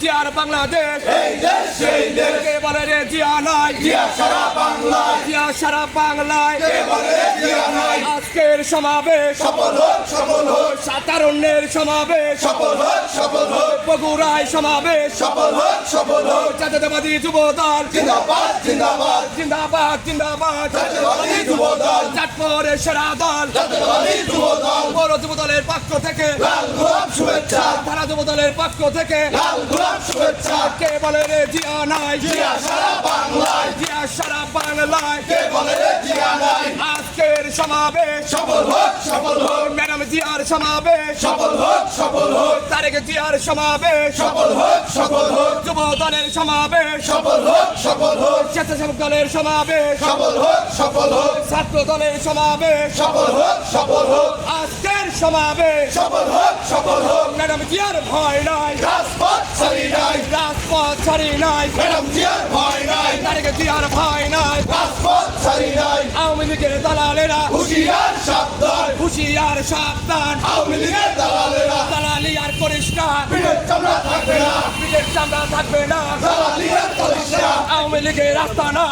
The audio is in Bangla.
বাংলাদেশ। এই দেশ সেই দেশ। কে বলে রে জিয়া নাই। জিয়া সারা বাংলায়। জিয়া সারা বাংলায়। কে বলে রে জিয়া নাই। আজকের সমাবেশ। সফল হোক সফল হোক। সাতারণ্যের সমাবেশ। সফল হোক সফল হোক। বগুড়ায় সমাবেশ। সফল হোক সফল হোক। জাতীয়তাবাদী যুব দল। জিন্দাবাদ জিন্দাবাদ। জিন্দাবাদ জিন্দাবাদ। জাতীয়তাবাদী যুব দল। চাঁদপুরের সেরা দল। জাতীয়তাবাদী যুব দল। বড় যুব দলের পক্ষ থেকে লাল যুব দলের পক্ষ থেকে লাল গোলাপ শুভেচ্ছা। কে বলে রে জিয়া নাই? জিয়া সারা বাংলায়। জিয়া সারা বাংলায়। কে বলে রে জিয়া নাই? আজকের সমাবেশ সফল হোক সফল হোক। ম্যাডাম জিয়ার সমাবেশ সফল হোক সফল হোক। তারেক জিয়ার সমাবেশ। সফল হোক সফল হোক। যুব দলের সমাবেশ। সফল হোক সফল হোক। স্বেচ্ছাসেবক দলের সমাবেশ। সফল হোক সফল হোক। ছাত্র দলের সমাবেশ। সফল হোক সফল হোক। আজকের সমাবেশ। সফল হোক সফল হোক। ম্যাডাম জিয়ার ভয় নাই। রাজপথ ছাড়ি নাই। রাজপথ ছাড়ি নাই। ম্যাডাম জিয়ার ভয় নাই। তারেক জিয়ার ভয় নাই। রাজপথ ছাড়ি নাই। আওয়ামী লীগের দালালেরা হুশিয়ার সাবধান। হুশিয়ার সাবধান। আওয়ামী লীগের দালালেরা থাকবে না। আওয়ামী লীগের রাস্তা না।